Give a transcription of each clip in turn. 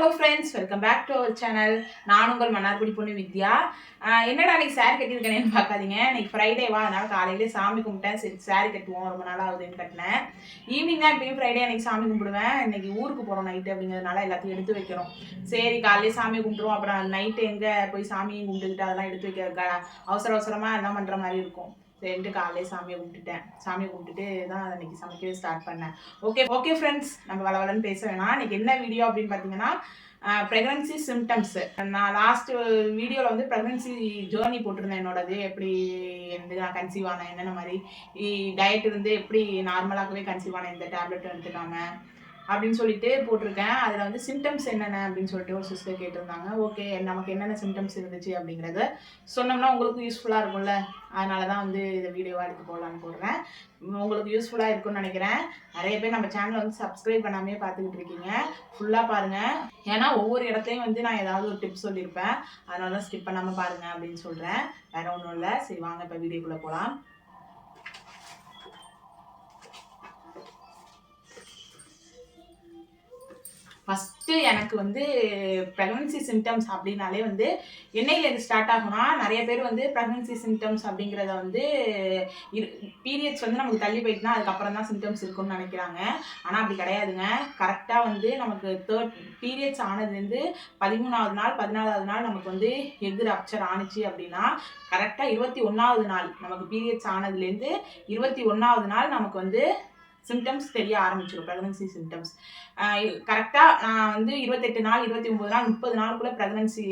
Hello friends welcome back to our channel நான் உங்கள் மன்னார்குடி பொண்ணு வித்யா. என்னடா இன்னைக்கு saree கட்டியிருக்கேனேன்னு பார்க்காதீங்க. இன்னைக்கு ஃப்ரைடேவா அதனால் காலையிலே சாமி கும்பிட்டேன். சரி சாரி கட்டுவோம். ரொம்ப நாளாக ஆகுதுன்னு கட்டினேன். ஈவினிங் தான் எப்பயும் ஃப்ரைடே அன்னைக்கு சாமி கும்பிடுவேன். இன்னைக்கு ஊருக்கு போகிறோம் நைட்டு அப்படிங்கிறதுனால எல்லாத்தையும் எடுத்து வைக்கிறோம். சரி காலையிலே சாமி கும்பிட்டுருவோம். அப்புறம் நைட்டு எங்கே போய் சாமியும் கும்பிட்டுக்கிட்டு அதெல்லாம் எடுத்து வைக்க அவசர அவசரமாக என்ன பண்ணுற மாதிரி இருக்கும்? ரெண்டு காலையிலே சாமியை கும்பிட்டுட்டேன். சாமியை கும்பிட்டுட்டு தான் அன்னைக்கு சமைக்கவே ஸ்டார்ட் பண்ணேன். ஓகே ஓகே ஃப்ரெண்ட்ஸ் நம்ம வளவலன்னு பேச வேணாம். இன்னைக்கு என்ன வீடியோ அப்படின்னு பார்த்தீங்கன்னா ப்ரெக்னன்சி சிம்டம்ஸ் நான் லாஸ்ட் வீடியோவில் வந்து ப்ரெக்னன்சி ஜேர்னி போட்டிருந்தேன் என்னோடது. எப்படி இருந்து நான் கன்சீவ் ஆனேன் என்னென்ன மாதிரி டயட் இருந்து எப்படி நார்மலாகவே கன்சீவ் ஆனேன் இந்த டேப்லெட் எடுத்துக்காம. அப்படின்னு சொல்லிட்டு போட்டிருக்கேன். அதில் வந்து சிம்டம்ஸ் என்னென்ன அப்படின்னு சொல்லிட்டு ஒரு சிஸ்டர் கேட்டிருந்தாங்க. ஓகே நமக்கு என்னென்ன சிம்டம்ஸ் இருந்துச்சு அப்படிங்கிறத சொன்னோம்னா உங்களுக்கு யூஸ்ஃபுல்லாக இருக்கும்ல. அதனால தான் வந்து இதை வீடியோவாக எடுத்து போடலான்னு போடுறேன். உங்களுக்கு யூஸ்ஃபுல்லாக இருக்கும்னு நினைக்கிறேன். நிறைய பேர் நம்ம சேனலை வந்து சப்ஸ்கிரைப் பண்ணாமே பார்த்துக்கிட்டு இருக்கீங்க. ஃபுல்லாக பாருங்கள் ஏன்னா ஒவ்வொரு இடத்துலையும் வந்து நான் ஏதாவது ஒரு டிப்ஸ் சொல்லியிருப்பேன். அதனால தான் ஸ்கிப் பண்ணாமல் பாருங்கள் அப்படின்னு சொல்கிறேன் வேற ஒன்றும் இல்லை. சரி வாங்க இப்போ வீடியோக்குள்ளே போகலாம் ஃபஸ்ட்டு எனக்கு வந்து ப்ரெக்னன்சி சிம்டம்ஸ் அப்படின்னாலே வந்து என்னையில இது ஸ்டார்ட் ஆகும்னா நிறைய பேர் வந்து ப்ரெக்னன்சி சிம்டம்ஸ் அப்படிங்கிறத வந்து பீரியட்ஸ் வந்து நமக்கு தள்ளி போயிட்டுனா அதுக்கப்புறம் தான் சிம்டம்ஸ் இருக்கும்னு நினைக்கிறாங்க. ஆனால் அப்படி கிடையாதுங்க. கரெக்டாக வந்து நமக்கு தேர்ட் பீரியட்ஸ் ஆனதுலேருந்து பதிமூணாவது நாள் பதினாலாவது நாள் நமக்கு வந்து எக் ரப்சர் ஆணுச்சு அப்படின்னா கரெக்டாக இருபத்தி ஒன்றாவது நாள் நமக்கு பீரியட்ஸ் ஆனதுலேருந்து இருபத்தி ஒன்றாவது நாள் நமக்கு வந்து சிம்டம்ஸ் தெரிய ஆரம்பிச்சிடும் ப்ரெக்னன்சி சிம்டம்ஸ் கரெக்டாக நான் வந்து இருபத்தெட்டு நாள் இருபத்தி ஒம்பது நாள் முப்பது நாளுக்குள்ளே ப்ரெக்னன்சி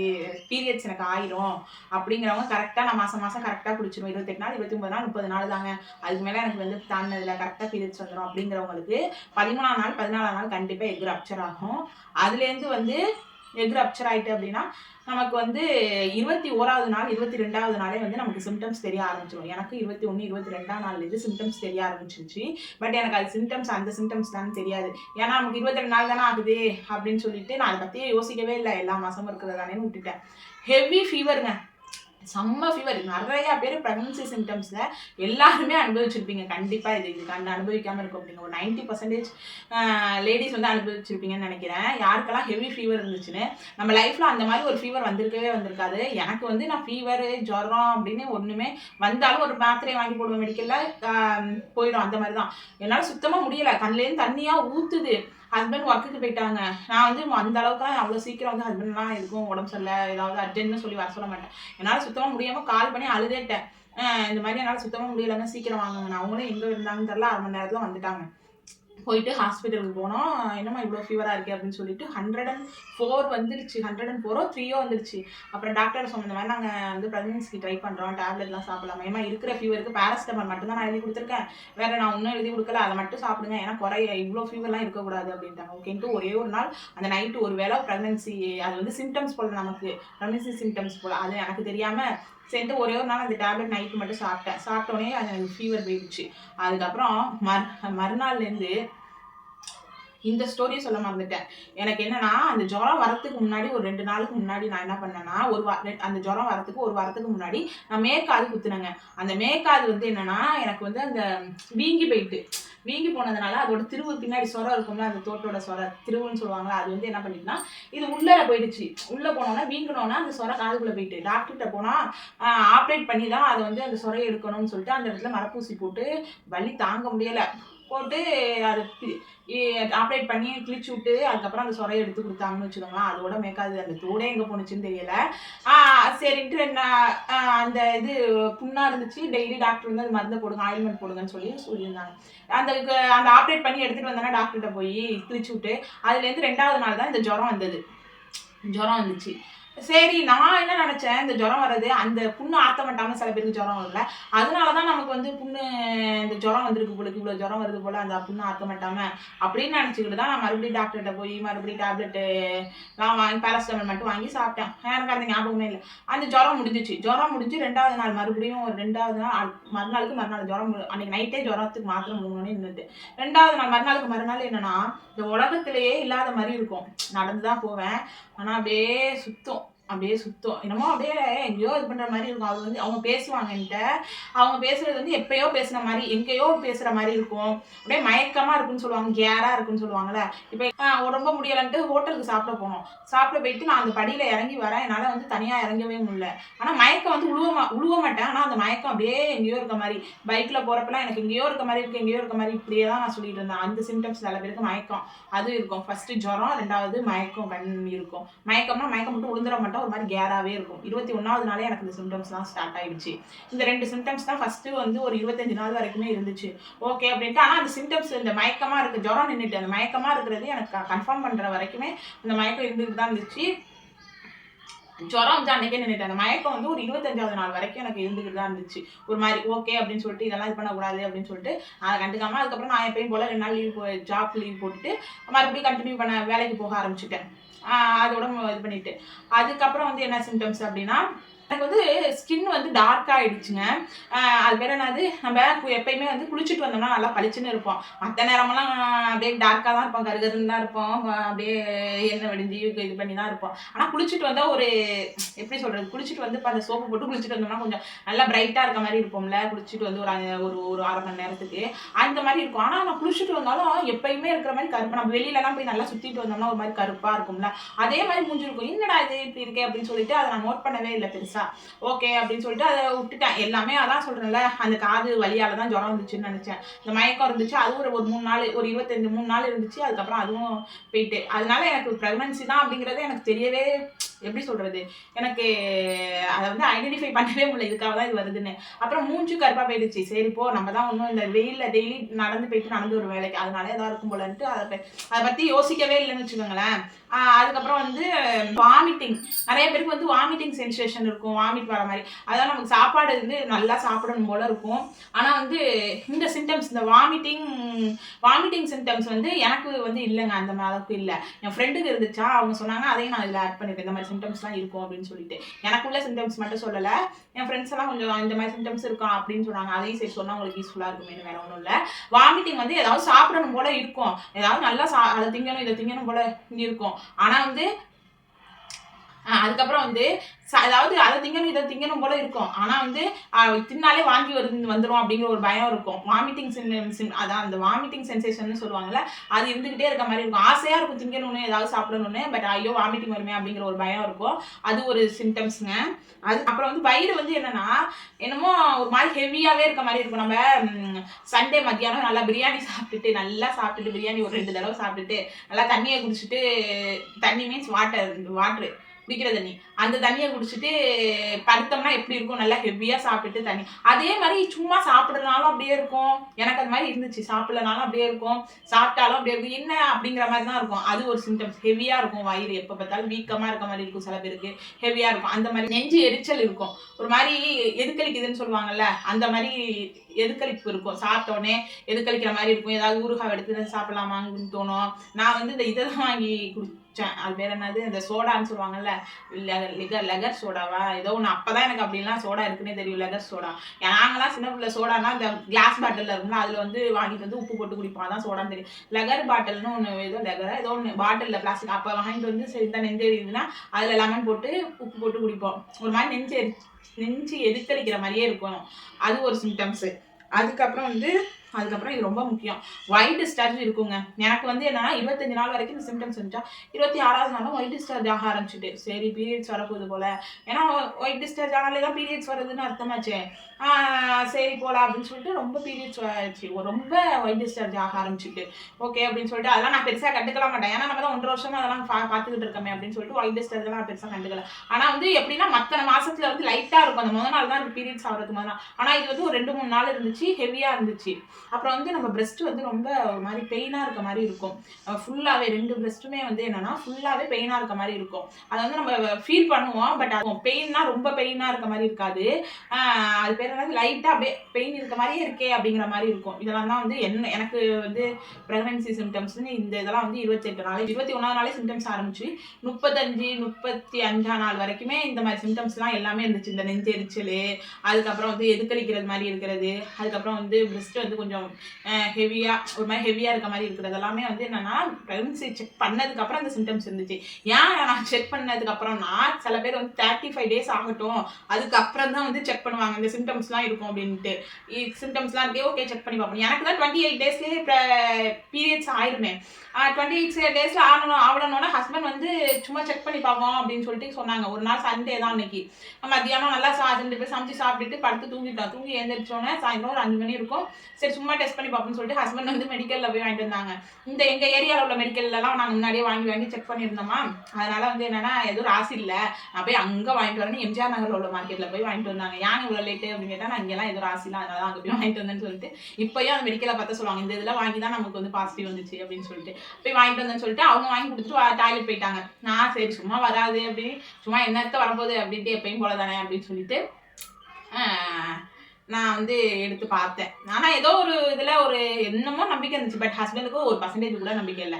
பீரியட்ஸ் எனக்கு ஆயிரும். அப்படிங்கிறவங்க கரெக்டாக நான் மாதம் மாதம் கரெக்டாக குடிச்சிடும் இருபத்தெட்டு நாள் இருபத்தி ஒம்பது நாள் முப்பது நாள் தாங்க. அதுக்கு மேலே எனக்கு வந்து தாண்டினதில் கரெக்டாக பீரியட்ஸ் வந்துடும் அப்படிங்கிறவங்களுக்கு பதிமூணாம் நாள் பதினாலாம் நாள் கண்டிப்பாக எக் ரப்சர் ஆகும். அதுலேருந்து வந்து எக் ரப்சர் ஆகிட்டு அப்படின்னா நமக்கு வந்து இருபத்தி ஓராவது நாள் இருபத்தி ரெண்டாவது நாளே வந்து நமக்கு சிம்டம்ஸ் தெரிய ஆரம்பிச்சிடும் எனக்கு இருபத்தி ஒன்று இருபத்தி ரெண்டாம் நாள்லேருந்து சிம்டம்ஸ் தெரிய ஆரம்பிச்சிருச்சு. பட் எனக்கு அது சிம்டம்ஸ் அந்த சிம்டம்ஸ் தான் தெரியாது. ஏன்னா நமக்கு இருபத்தி ரெண்டு நாள் தானே ஆகுது அப்படின்னு சொல்லிட்டு நான் அதை பற்றியே யோசிக்கவே இல்லை. எல்லா மாதமும் இருக்கிறதானே விட்டுட்டேன். ஹெவி ஃபீவருங்க செம்ம ஃபீவர் நிறைய பேர் ப்ரெக்னன்சி சிம்டம்ஸில் எல்லாருமே அனுபவிச்சிருப்பீங்க. கண்டிப்பாக இது இதுக்கு அந்த அனுபவிக்காமல் இருக்கும் அப்படிங்க ஒரு நைன்ட்டி பர்சன்டேஜ் லேடிஸ் வந்து அனுபவிச்சிருப்பீங்கன்னு நினைக்கிறேன். யாருக்கெல்லாம் ஹெவி ஃபீவர் இருந்துச்சுன்னு நம்ம லைஃப்பில் அந்த மாதிரி ஒரு ஃபீவர் வந்திருக்கவே வந்திருக்காது. எனக்கு வந்து நான் ஃபீவர் ஜுரம் அப்படின்னு ஒன்றுமே வந்தாலும் ஒரு மாத்திரையை வாங்கி போடுவேன். மெடிக்கலில் போயிடும். அந்த மாதிரி தான் என்னால் சுத்தமாக முடியலை. கண்ணுலேருந்து தண்ணியாக ஊற்றுது ஹஸ்பண்ட் ஒர்க்குக்கு போயிட்டாங்க. நான் வந்து அந்த அளவுக்கு அவ்வளோ சீக்கிரம் வந்து ஹஸ்பண்ட்லாம் இருக்கும் உடம்பு சரியில்லை. ஏதாவது அர்ஜென்ட்னு சொல்லி வர சொல்ல மாட்டேன். என்னால் சுத்தமாக முடியாமல் கால் பண்ணி அழுதேட்டேன். இந்த மாதிரி என்னால் சுத்தமாக முடியலன்னா சீக்கிரம் வாங்குங்க. அவங்களும் எங்கே இருந்தாங்கன்னு தெரில அரை மணி நேரத்தில் வந்துட்டாங்க. போயிட்டு ஹாஸ்பிட்டலுக்கு போனோம். என்னம்மா இவ்வளோ ஃபீவராக இருக்குது அப்படின்னு சொல்லிட்டு ஹண்ட்ரட் அண்ட் ஃபோர் வந்துருச்சு. ஹண்ட்ரட் அண்ட் ஃபோரோ த்ரீயோ வந்துருச்சு. அப்புறம் டாக்டர் சொன்ன மாதிரி நாங்கள் வந்து ப்ரெக்னன்சிக்கு ட்ரை பண்ணுறோம் டேப்லெட்லாம் சாப்பிடலாமா? ஏமா இருக்கிற ஃபீவருக்கு பேராசிட்டமால் மட்டும்தான் நான் எழுதி கொடுத்துருக்கேன். வேறு நான் ஒன்றும் எழுதி கொடுக்கல. அதை மட்டும் சாப்பிடுங்க. ஏன்னா குறைய இவ்வளோ ஃபீவர்லாம் இருக்கக்கூடாது அப்படின்ட்டாங்க. ஓகேன்ட்டு ஒரே ஒரு நாள் அந்த நைட்டு ஒரு வேளை ப்ரெக்னன்சி அது வந்து சிம்டம்ஸ் போல் நமக்கு. ப்ரெக்னன்சி சிம்டம்ஸ் போல். அது எனக்கு தெரியாமல் சேர்ந்து ஒரே ஒரு நாள் அந்த டேப்லெட் நைட்டு மட்டும் சாப்பிட்டேன். சாப்பிட்டோன்னே அது எனக்கு ஃபீவர் போயிடுச்சு. அதுக்கப்புறம் மறு மறுநாள்லேருந்து இந்த ஸ்டோரியை சொல்ல மறந்துட்டேன். எனக்கு என்னன்னா அந்த ஜுரம் வரத்துக்கு முன்னாடி ஒரு ரெண்டு நாளுக்கு முன்னாடி நான் என்ன பண்ணேன்னா ஒரு அந்த ஜுரம் வரத்துக்கு ஒரு வாரத்துக்கு முன்னாடி நான் மேற்காது குத்துனேங்க. அந்த மேற்காது வந்து என்னன்னா எனக்கு வந்து அந்த வீங்கி போயிட்டு வீங்கி போனதுனால அதோட திருவு பின்னாடி சொரம் இருக்கும்ல அந்த தோட்டோட சொர திருவுன்னு சொல்லுவாங்களா அது வந்து என்ன பண்ணிட்டுனா இது உள்ளர போயிடுச்சு. உள்ளே போனோன்னா வீங்கினோன்னா அந்த சொர காதுக்குள்ளே போயிட்டு டாக்டர்கிட்ட போனால் ஆப்ரேட் பண்ணி தான் அதை வந்து அந்த சொரையை எடுக்கணும்னு சொல்லிட்டு அந்த இடத்துல மரப்பூசி போட்டு வலி தாங்க முடியலை. போட்டு அது ஆப்ரேட் பண்ணி கிழிச்சு விட்டு அதுக்கப்புறம் அந்த சொரையை எடுத்து கொடுத்தாங்கன்னு வச்சுக்கோங்களேன். அதோட மேக்காது அந்த தோடே எங்கே போணுச்சுன்னு தெரியல. சரின்ட்டு நான் அந்த இது புண்ணாக இருந்துச்சு. டெய்லி டாக்டர் வந்து அது மருந்தை போடுங்க ஆயில்மெண்ட் போடுங்கன்னு சொல்லி சொல்லியிருந்தாங்க. அந்த அந்த ஆப்ரேட் பண்ணி எடுத்துகிட்டு வந்தாங்கன்னா டாக்டர்கிட்ட போய் கிழிச்சு விட்டு அதுலேருந்து ரெண்டாவது நாள் தான் இந்த ஜுரம் வந்தது. ஜுரம் வந்துச்சு. சரி நான் என்ன நினச்சேன் இந்த ஜுரம் வர்றது அந்த புண்ணு ஆற்ற மாட்டாமல் சில பேருக்கு ஜுரம் வரல. அதனால தான் நமக்கு வந்து புண்ணு இந்த ஜுரம் வந்திருக்கு போல இவ்வளோ ஜுரம் வருது போல அந்த புண்ணு ஆற்ற மாட்டாம அப்படின்னு நினச்சிக்கிட்டு தான் நான் மறுபடியும் டாக்டர்கிட்ட போய் மறுபடியும் டேப்லெட்டு நான் வாங்கி பேராசிட்டமல் மட்டும் வாங்கி சாப்பிட்டேன். எனக்கு அந்த ஞாபகமே இல்லை. அந்த ஜுரம் முடிஞ்சிச்சு. ஜுரம் முடிஞ்சு ரெண்டாவது நாள் மறுபடியும் ஒரு ரெண்டாவது நாள் மறுநாளுக்கு மறுநாள் ஜுரம் மு- அன்னைக்கு நைட்டே ஜுரத்துக்கு மாத்திரம் முழுங்கணும்னு இருந்தது. ரெண்டாவது நாள் மறுநாளுக்கு மறுநாள் என்னன்னா இந்த உலகத்திலேயே இல்லாத மாதிரி இருக்கும். நடந்து தான் போவேன். ஆனால் அப்படியே சுத்தம். அப்படியே சுத்தம். என்னமோ அப்படியே எங்கேயோ இது பண்ணுற மாதிரி இருக்கும். அது வந்து அவங்க பேசுவாங்க என்கிட்ட. அவங்க பேசுறது வந்து எப்பயோ பேசுன மாதிரி எங்கேயோ பேசுகிற மாதிரி இருக்கும். அப்படியே மயக்கமாக இருக்குன்னு சொல்லுவாங்க. கேராக இருக்குன்னு சொல்லுவாங்கல்ல. இப்போ ரொம்ப முடியலன்ட்டு ஹோட்டலுக்கு சாப்பிட போனோம் சாப்பிட போயிட்டு நான் அந்த படியில் இறங்கி வரேன். என்னால் வந்து தனியாக இறங்கவே முடியல. ஆனால் மயக்கம் வந்து உழுவமா உழுவ மாட்டேன். ஆனால் அந்த மயக்கம் அப்படியே எங்கேயோ இருக்க மாதிரி பைக்கில் போகிறப்பெல்லாம் எனக்கு எங்கேயோ இருக்க மாதிரி இருக்குது எங்கேயோ இருக்க மாதிரி இப்படியே தான் நான் சொல்லிட்டு இருந்தேன். அந்த சிம்டம்ஸ் சில பேருக்கு மயக்கம். அது இருக்கும். ஃபஸ்ட்டு ஜுரம் ரெண்டாவது மயக்கம் கண் இருக்கும். மயக்கம்னா மயக்கம் மட்டும் உளுந்துட மாட்டோம். ஒரு மாதிரி கேராகவே இருக்கும். இருபத்தி ஒன்றாவது நாளே எனக்கு இந்த சிம்டம்ஸ்லாம் ஸ்டார்ட் ஆகிடுச்சு இந்த ரெண்டு சிம்டம்ஸ் தான் ஃபஸ்ட்டு வந்து ஒரு இருபத்தஞ்சு நாள் வரைக்குமே இருந்துச்சு. ஓகே அப்படின்ட்டு. ஆனால் அந்த சிம்டம்ஸ் இந்த மயக்கமாக இருக்குது ஜுரம் நின்றுட்டு அந்த மயக்கமாக இருக்கிறது எனக்கு கன்ஃபார்ம் பண்ணுற வரைக்குமே இந்த மயக்கம் இருந்துகிட்டு தான் இருந்துச்சு. ஜுரம் வந்து அன்னைக்கே நின்றுட்டேன் அந்த மயக்கம் வந்து ஒரு இருபத்தஞ்சாவது நாள் வரைக்கும் எனக்கு இருந்துகிட்டு தான் இருந்துச்சு. ஒரு மாதிரி ஓகே அப்படின்னு சொல்லிட்டு இதெல்லாம் இது பண்ணக்கூடாது அப்படின்னு சொல்லிட்டு அதை கண்டுக்காம அதுக்கப்புறம் நான் எப்பயும் போல ரெண்டு நாள் லீவ் ஜாப் லீவ் போட்டுட்டு மறுபடியும் கண்டினியூ பண்ண வேலைக்கு போக ஆரம்பிச்சிட்டேன். அதோட இது பண்ணிட்டு. அதுக்கப்புறம் வந்து என்ன சிம்டம்ஸ் அப்படின்னா எனக்கு வந்து ஸ்கின் வந்து டார்க் ஆயிடுச்சுங்க. அது வேற என்னது? நம்ம எப்பயுமே வந்து குளிச்சுட்டு வந்தோம்னா நல்லா பளிச்சுன்னு இருப்போம். மற்ற நேரமெல்லாம் அப்படியே டார்க்காக தான் இருப்போம். கருகருன்னு தான் இருப்போம். அப்படியே எண்ணெய் வடிஞ்சு இது பண்ணி தான் இருப்போம். ஆனால் குளிச்சுட்டு வந்தால் ஒரு எப்படி சொல்றது? குளிச்சுட்டு வந்து இப்போ அந்த சோப்பு போட்டு குளிச்சுட்டு வந்தோம்னா கொஞ்சம் நல்லா பிரைட்டாக இருக்க மாதிரி இருப்போம்ல. குளிச்சுட்டு வந்து ஒரு ஒரு ஒரு அரை மணி நேரத்துக்கு. அந்த மாதிரி இருக்கும். ஆனால் நான் குளிச்சுட்டு வந்தாலும் எப்பயுமே இருக்கிற மாதிரி கருப்பு. நம்ம வெளியிலலாம் போய் நல்லா சுற்றிட்டு வந்தோம்னா ஒரு மாதிரி கருப்பாக இருக்கும்ல. அதே மாதிரி மூஞ்சி என்னடா இது இப்படி இருக்கே அப்படின்னு சொல்லிட்டு அதை நான் நோட் பண்ணவே இல்லை பெருசாக பெருசா ஓகே அப்படின்னு சொல்லிட்டு அதை விட்டுட்டேன். எல்லாமே அதான் சொல்றேன்ல அந்த காது வழியால் தான் ஜுரம் இருந்துச்சுன்னு நினைச்சேன். இந்த மயக்கம் இருந்துச்சு அதுவும் ஒரு ஒரு மூணு நாள் ஒரு இருபத்தஞ்சு மூணு நாள் இருந்துச்சு அதுக்கப்புறம் அதுவும் போயிட்டு. அதனால எனக்கு ப்ரெக்னன்சி தான் அப்படிங்கிறது எனக்கு தெரியவே எப்படி சொல்றது? எனக்கு அதை வந்து ஐடென்டிஃபை பண்ணவே முடியல. இதுக்காக தான் இது வருதுன்னு. அப்புறம் மூஞ்சு கருப்பா போயிடுச்சு. சரி போ. நம்ம தான் ஒன்றும் இந்த வெயிலில் டெய்லி நடந்து போயிட்டு நடந்து ஒரு வேலைக்கு. அதனால ஏதாவது இருக்கும் போலன்ட்டு அதை அதை பத்தி யோசிக்கவே இல்லைன்னு வச்சுக்கோங்களேன். அதுக்கப்புறம் வந்து வாமிட்டிங் நிறைய பேருக்கு வந்து வாமிட்டிங் சென்சேஷன் இருக்கும். வாமிட் வர மாதிரி. அதான் நமக்கு சாப்பாடு வந்து நல்லா சாப்பிடணும் போல இருக்கும். ஆனா வந்து இந்த சிம்டம்ஸ் இந்த வாமிட்டிங் வாமிட்டிங் சிம்டம்ஸ் வந்து எனக்கு வந்து இல்லைங்க. அந்த மாதிரி அளவுக்கு இல்லை. என் ஃப்ரெண்டுக்கு இருந்துச்சா? அவங்க சொன்னாங்க அதையும் நான் இதில் ஆட் பண்ணிருக்கேன் இந்த மாதிரி சிம்டம்ஸ்லாம் இருக்கும் அப்படின்னு சொல்லிட்டு. எனக்குள்ள சிம்டம்ஸ் மட்டும் சொல்லலை. என் ஃப்ரெண்ட்ஸ் எல்லாம் கொஞ்சம் இந்த மாதிரி சிம்டம்ஸ் இருக்கும் அப்படின்னு சொன்னாங்க. அதையும் சரி சொன்னா உங்களுக்கு யூஸ்ஃபுல்லாக இருக்குமே வேற ஒன்றும் இல்லை. வாமிட்டிங் வந்து ஏதாவது சாப்பிடணும் போல இருக்கும். ஏதாவது நல்லா சா அதை திங்கணும் இதை திங்கணும் போல இருக்கும். ஆனா வந்து அதுக்கப்புறம் வந்து அதாவது அதை திங்கணும் இதை திங்கணும் போல இருக்கும். ஆனால் வந்து தின்னாலே வாங்கி வருது வந்துரும் அப்படிங்கிற ஒரு பயம் இருக்கும். வாமிட்டிங் சின் அதான் அந்த வாமிட்டிங் சென்சேஷன் சொல்லுவாங்கல்ல அது இருந்துகிட்டே இருக்க மாதிரி இருக்கும். ஆசையாக இருக்கும் திங்கணும்னு ஏதாவது சாப்பிடணும்னு பட் ஐயோ வாமிட்டிங் வருமே அப்படிங்கிற ஒரு பயம் இருக்கும். அது ஒரு சிம்டம்ஸ்ங்க அது அப்புறம் வந்து வயிறு வந்து என்னன்னா என்னமோ ஒரு மாதிரி ஹெவியாகவே இருக்க மாதிரி இருக்கும். நம்ம சண்டே மத்தியானம் நல்லா பிரியாணி சாப்பிட்டுட்டு நல்லா சாப்பிட்டுட்டு பிரியாணி ஒரு ரெண்டு தடவை சாப்பிட்டுட்டு நல்லா தண்ணியை குடிச்சிட்டு தண்ணி மீன்ஸ் வாட்டர் வாட்ரு குடிக்கிற தண்ணி அந்த தண்ணியை குடிச்சிட்டு படுத்தோம்னா எப்படி இருக்கும்? நல்லா ஹெவியாக சாப்பிட்டுட்டு தண்ணி. அதே மாதிரி சும்மா சாப்பிடுறதுனாலும் அப்படியே இருக்கும். எனக்கு அது மாதிரி இருந்துச்சு. சாப்பிடலனாலும் அப்படியே இருக்கும். சாப்பிட்டாலும் அப்படியே இருக்கும். என்ன அப்படிங்கிற மாதிரி தான் இருக்கும். அது ஒரு சிம்டம்ஸ் ஹெவியாக இருக்கும் வயிறு. எப்போ பார்த்தாலும் வீக்கமாக இருக்க மாதிரி இருக்கும் சில பேருக்கு. ஹெவியாக இருக்கும். அந்த மாதிரி நெஞ்சு எரிச்சல் இருக்கும். ஒரு மாதிரி எதுக்களிக்குதுன்னு சொல்லுவாங்கல்ல அந்த மாதிரி எதுக்களிப்பு இருக்கும். சாப்பிட்ட உடனே எதுக்களிக்கிற மாதிரி இருக்கும். ஏதாவது ஊறுகாய் எடுத்து சாப்பிடலாமான்னு தோணும். நான் வந்து இந்த இதை தான் வாங்கி குடிச்சேன். அது வேற என்னது? இந்த சோடான்னு சொல்லுவாங்கல்ல இல்லை லெகர் லெகர் சோடாவா? ஏதோ ஒன்று அப்போ தான் எனக்கு அப்படிலாம் சோடா இருக்குன்னே தெரியும் லெகர் சோடா. நாங்களாம் சின்ன பிள்ளை சோடானா இந்த கிளாஸ் பாட்டில் இருக்கும்ல அதில் வந்து வாங்கிட்டு வந்து உப்பு போட்டு குடிப்போம். அதான் சோடான்னு தெரியும். லெகர் பாட்டில்னு ஒன்று ஏதோ லெகரா ஏதோ ஒன்று பாட்டிலில் பிளாஸ்டிக் அப்போ வாங்கிட்டு வந்து சரி தான் நெஞ்சு எரியுதுன்னா அதில் லெமன் போட்டு உப்பு போட்டு குடிப்போம். ஒரு மாதிரி நெஞ்சு எரி நெஞ்சு எரித்தளிக்கிற மாதிரியே இருக்கும். அது ஒரு சிம்டம்ஸு அதுக்கப்புறம் வந்து அதுக்கப்புறம் இது ரொம்ப முக்கியம். ஒயிட் டிஸ்சார்ஜ் இருக்குங்க. எனக்கு வந்து என்னன்னா இருபத்தஞ்சு நாள் வரைக்கும் இந்த சிம்டம்ஸ் இருந்துச்சா இருபத்தி ஆறாவது நாளும் ஒயிட் டிஸ்சார்ஜ் ஆக ஆரம்பிச்சுட்டு சரி பீரியட்ஸ் வரப்போகுது போல. ஏன்னா ஒயிட் டிஸ்சார்ஜ் ஆனாலே தான் பீரியட்ஸ் வருதுன்னு அர்த்தமாச்சே. சரி போலாம் அப்படின்னு சொல்லிட்டு ரொம்ப பீரியட்ஸ் ஆயிடுச்சு ரொம்ப ஒயிட் டிஸ்சார்ஜ் ஆக ஆரம்பிச்சுட்டு ஓகே அப்படின்னு சொல்லிட்டு அதெல்லாம் நான் பெருசாக கண்டுக்கல மாட்டேன். ஏன்னா நம்ம தான் ஒன்றரை வருஷமா அதெல்லாம் பா பார்த்துக்கிட்டு இருக்கமே அப்படின்னு சொல்லிட்டு ஒயிட் டிஸ்சார்ஜ் நான் பெருசாக கண்டுக்கல. ஆனால் வந்து எப்படின்னா மற்ற மாதத்தில் வந்து லைட்டாக இருக்கும். அந்த முதல் நாள் தான் பீரியட்ஸ் ஆகிறதுக்கு மாதிரி ஆனால் இது வந்து ஒரு ரெண்டு மூணு நாள் இருந்துச்சு. ஹெவியாக இருந்துச்சு. அப்புறம் வந்து நம்ம பிரெஸ்ட் வந்து ரொம்ப ஒரு மாதிரி பெயினாக இருக்க மாதிரி இருக்கும். ஃபுல்லாகவே ரெண்டு பிரெஸ்ட்டுமே வந்து என்னன்னா ஃபுல்லாகவே பெயினாக இருக்க மாதிரி இருக்கும். அதை வந்து நம்ம ஃபீல் பண்ணுவோம் பட் அது பெயின்னா ரொம்ப பெயினாக இருக்க மாதிரி இருக்காது. அது பேர் என்னது? லைட்டாக அப்படியே பெயின் இருக்க மாதிரியே இருக்கே அப்படிங்கிற மாதிரி இருக்கும். இதெல்லாம் தான் வந்து என்ன எனக்கு வந்து ப்ரெக்னன்சி சிம்டம்ஸ்னு இந்த இதெல்லாம் வந்து இருபத்தெட்டு நாள் இருபத்தி ஒன்றாவது நாளே சிம்டம்ஸ் ஆரம்பிச்சு முப்பத்தஞ்சு முப்பத்தி அஞ்சாம் நாள் வரைக்குமே இந்த மாதிரி சிம்டம்ஸ்லாம் எல்லாமே இருந்துச்சு. இந்த நெஞ்செரிச்சல் அதுக்கப்புறம் வந்து எதுக்களிக்கிறது மாதிரி இருக்கிறது அதுக்கப்புறம் வந்து பிரெஸ்ட் வந்து கொஞ்சம் ஹெவியாக ஒரு மாதிரி ஹெவியாக இருக்க மாதிரி இருக்கிறது எல்லாமே வந்து என்னன்னா ப்ரெக்னன்சி செக் பண்ணதுக்கப்புறம் அந்த சிம்டம்ஸ் இருந்துச்சு. ஏன் நான் செக் பண்ணதுக்கப்புறம் நான் சில பேர் வந்து தேர்ட்டி ஃபைவ் டேஸ் ஆகட்டும் அதுக்கப்புறம் தான் வந்து செக் பண்ணுவாங்க. இந்த சிம்டம்ஸ்லாம் இருக்கும் அப்படின்ட்டு. சிம்டம்ஸ்லாம் இருக்கே ஓகே செக் பண்ணி பார்ப்போம். எனக்கு தான் டுவெண்ட்டி எயிட் டேஸ்லேயே பீரியட்ஸ் ஆயிருமே. டுவெண்ட்டி எயிட் டேஸில் ஆகணும் ஆகணும்னா ஹஸ்பண்ட் வந்து சும்மா செக் பண்ணி பார்ப்போம் அப்படின்னு சொல்லிட்டு சொன்னாங்க. ஒரு நாள் சண்டே தான் அன்னைக்கு. மத்தியானம் நல்லா சா ரெண்டு பேர் சமைச்சு சாப்பிட்டுட்டு படுத்து தூங்கிட்டோம். தூங்கி எழுந்திரிச்சோன்னே சாயந்தரம் ஒரு அஞ்சு மணி இருக்கும். சரி சும்மா டெஸ்ட் பண்ணி பார்ப்போம்னு சொல்லிட்டு ஹஸ்பண்ட் வந்து மெடிக்கலில் போய் வாங்கிட்டு வந்தாங்க. இந்த எங்கள் ஏரியாவில் உள்ள மெடிக்கல்லலாம் நாங்கள் முன்னாடியே வாங்கி வாங்கி செக் பண்ணியிருந்தோமா அதனால வந்து என்னென்னா எதுவும் ராசி இல்லை. நான் போய் அங்கே வாங்கிட்டு வரேன்னு எம்ஜிஆர் நகரில் உள்ள மார்க்கெட்டில் போய் வாங்கிட்டு வந்தாங்க. ஏன் இவ்வளோ லேட்டு அப்படின்னு கேட்டால் நான் இங்கெல்லாம் எதுவும் ராசி இல்லை. அதனால அங்கே போய் வாங்கிட்டு வந்தேன்னு சொல்லிட்டு இப்போயும் அந்த மெடிக்கலை பார்த்து சொல்லுவாங்க இந்த இதில் வாங்கி தான் நமக்கு வந்து பாசிட்டிவ் வந்துச்சு அப்படின்னு சொல்லிட்டு. போய் வாங்கிட்டு வந்தேன்னு சொல்லிட்டு அவங்க வாங்கி கொடுத்துட்டு டாய்லெட் போயிட்டாங்க. நான் சரி சும்மா வராது அப்படின்னு சும்மா என்னத்த வரும்போது அப்படின்ட்டு எப்பயும் போல தானே அப்படின்னு சொல்லிட்டு நான் வந்து எடுத்து பார்த்தேன். ஆனால் ஏதோ ஒரு இதில் ஒரு என்னமோ நம்பிக்கை இருந்துச்சு. பட் ஹஸ்பண்டுக்கு ஒரு பர்சன்டேஜ் கூட நம்பிக்கை இல்லை.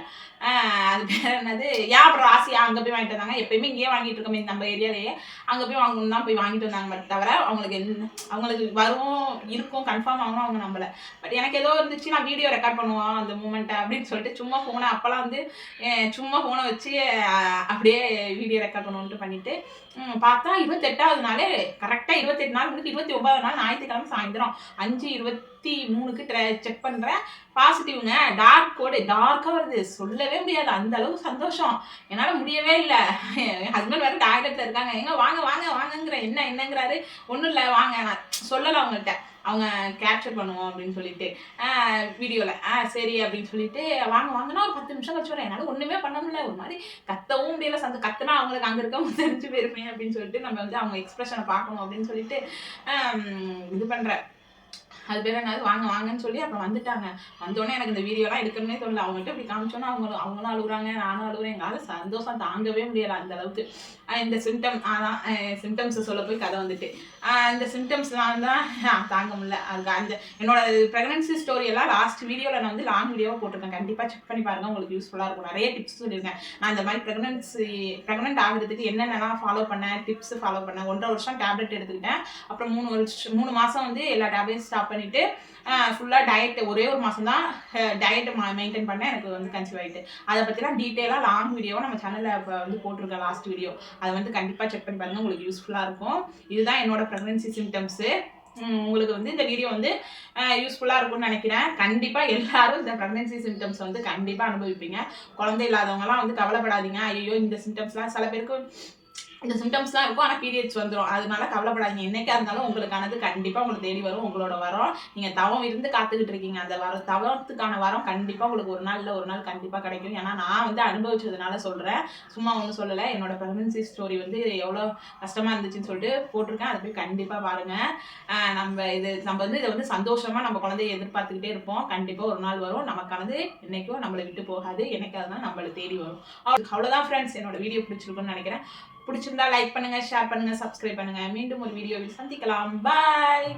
அது பேர் என்னது? ஏன் அப்புறம் ஆசையா அங்கே போய் வாங்கிட்டு வந்தாங்க. எப்பயுமே இங்கேயே வாங்கிட்டு இருக்கோம் நம்ம ஏரியாலேயே. அங்கே போய் வாங்கணும் தான் போய் வாங்கிட்டு வந்தாங்க. பட் தவிர அவங்களுக்கு என்ன அவங்களுக்கு வரும் இருக்கும் கன்ஃபார்ம் ஆகணும் அவங்க நம்பலை. பட் எனக்கு ஏதோ இருந்துச்சு நான் வீடியோ ரெக்கார்ட் பண்ணுவோம் அந்த மூமெண்ட்டை அப்படின்னு சொல்லிட்டு சும்மா ஃபோனை அப்போல்லாம் வந்து சும்மா ஃபோனை வச்சு அப்படியே வீடியோ ரெக்கார்ட் பண்ணுவோன்ட்டு பண்ணிட்டு பார்த்தா இருபத்தெட்டாவது நாளே கரெக்டாக இருபத்தெட்டு நாள் முடிஞ்சு இருபத்தி ஒன்பதாவது நாள் ஞாயிற்றுக்கிழமை சாயந்தரம். அஞ்சு இருபத்தி மூணுக்கு செக் பண்ணுறேன் பாசிட்டிவ்ங்க டார்க் கோடு டார்க்காக வருது. சொல்லவே முடியாது. அந்த அளவுக்கு சந்தோஷம். என்னால் முடியவே இல்லை. என் ஹஸ்பண்ட் வேறு டாய்லெட்டில் இருக்காங்க. எங்கே வாங்க வாங்க வாங்கங்கிற என்ன என்னங்கிறாரு. ஒன்றும் இல்லை வாங்க. நான் சொல்லலை அவங்கள்ட்ட. அவங்க கேப்சர் பண்ணுவோம் அப்படின்னு சொல்லிட்டு வீடியோவில் ஆ சரி அப்படின்னு சொல்லிட்டு வாங்க வாங்கினா ஒரு பத்து நிமிஷம் கழிச்சு வரேன். என்னால் ஒன்றுமே பண்ண முடியல. ஒரு மாதிரி கத்தவும் முடியல. சந்த கத்துனா அவங்களுக்கு அங்கே இருக்கவங்க தெரிஞ்சு போயிருமே அப்படின்னு சொல்லிட்டு நம்ம வந்து அவங்க எக்ஸ்பிரஷனை பார்க்கணும் அப்படின்னு சொல்லிட்டு இது பண்ணுறேன் அது பேர் என்னது? வாங்க வாங்கன்னு சொல்லி அப்புறம் வந்துட்டாங்க. வந்தோடனே எனக்கு இந்த வீடியோலாம் எடுக்கணும்னே தோணல. அவங்ககிட்ட இப்படி காமிச்சோன்னா அவங்க அவங்களும் அழுகுறாங்க நானும் அழுகுறேன் எங்களால் சந்தோஷம் தாங்கவே முடியல அந்த அளவுக்கு. இந்த சிம்டம் அதான் சிம்டம்ஸ் சொல்ல போய் கதை வந்துட்டு. இந்த சிம்டம்ஸ்லாம் தான் தாங்க முடியல. அதுக்கு அந்த என்னோட ப்ரெக்னன்சி ஸ்டோரி எல்லாம் லாஸ்ட் வீடியோவில் நான் வந்து லாங் வீடியோவாக போட்டிருக்கேன். கண்டிப்பாக செக் பண்ணி பாருங்கள் உங்களுக்கு யூஸ்ஃபுல்லாக இருக்கும். நிறைய டிப்ஸ் சொல்லியிருக்கேன். நான் இந்த மாதிரி ப்ரெக்னன்சி ப்ரெக்னென்ட் ஆகுறதுக்கு என்னென்னலாம் ஃபாலோ பண்ணேன் டிப்ஸ் ஃபாலோ பண்ணேன். ஒன்றரை வருஷம் டேப்லெட் எடுத்துக்கிட்டேன். அப்புறம் மூணு வருஷம் மூணு மாதம் வந்து எல்லா டேப்லெட்டும் ஸ்டாப் பண்ணிவிட்டு ஃபுல்லாக டயட் ஒரே ஒரு மாதம் தான் டயட்டை மெயின்டைன் பண்ணேன் எனக்கு வந்து கன்சீவ் ஆகிட்டு அதை பற்றிலாம் டீட்டெயிலாக லாங் வீடியோவை நம்ம சேனலில் இப்போ வந்து போட்டிருக்கேன் லாஸ்ட் வீடியோ அதை வந்து கண்டிப்பாக செக் பண்ணி பாருங்கள் உங்களுக்கு யூஸ்ஃபுல்லாக இருக்கும். இதுதான் என்னோட ப்ரெக்னன்சி சிம்டம்ஸு உங்களுக்கு வந்து இந்த வீடியோ வந்து யூஸ்ஃபுல்லாக இருக்கும்னு நினைக்கிறேன். கண்டிப்பாக எல்லாரும் இந்த ப்ரெக்னன்சி சிம்டம்ஸ் வந்து கண்டிப்பாக அனுபவிப்பீங்க. குழந்தை இல்லாதவங்கலாம் வந்து கவலைப்படாதீங்க. ஐயோ இந்த சிம்டம்ஸ்லாம் சில பேருக்கு இந்த சிம்டம்ஸ்லாம் இருக்கும். ஆனால் பீரியட்ஸ் வந்துடும் அதனால கவலைப்படாதீங்க. என்னைக்கா இருந்தாலும் உங்களுக்கானது கண்டிப்பாக உங்களுக்கு தேடி வரும். உங்களோட வரம். நீங்கள் தவம் இருந்து காத்துக்கிட்டு இருக்கீங்க. அந்த வர தவத்துக்கான வரம் கண்டிப்பாக உங்களுக்கு ஒரு நாள் இல்லை ஒரு நாள் கண்டிப்பாக கிடைக்கும். ஏன்னா நான் வந்து அனுபவிச்சதுனால சொல்கிறேன் சும்மா ஒன்றும் சொல்லலை. என்னோட ப்ரெக்னன்சி ஸ்டோரி வந்து எவ்வளோ கஷ்டமாக இருந்துச்சுன்னு சொல்லிட்டு போட்டிருக்கேன். அதை போய் கண்டிப்பாக பாருங்கள் நம்ம இது நம்ம வந்து இதை வந்து சந்தோஷமாக நம்ம குழந்தைய எதிர்பார்த்துக்கிட்டே இருப்போம். கண்டிப்பாக ஒரு நாள் வரும். நமக்கானது என்றைக்கும் நம்மளை விட்டு போகாது. என்னைக்காவது தான் நம்மளை தேடி வரும். அவ்வளோ- அவ்வளோதான் ஃப்ரெண்ட்ஸ் என்னோட வீடியோ பிடிச்சிருக்குன்னு நினைக்கிறேன். பிடிச்சிருந்தா லைக் பண்ணுங்க ஷேர் பண்ணுங்க சப்ஸ்கிரைப் பண்ணுங்க. மீண்டும் ஒரு வீடியோவில் சந்திக்கலாம். பாய்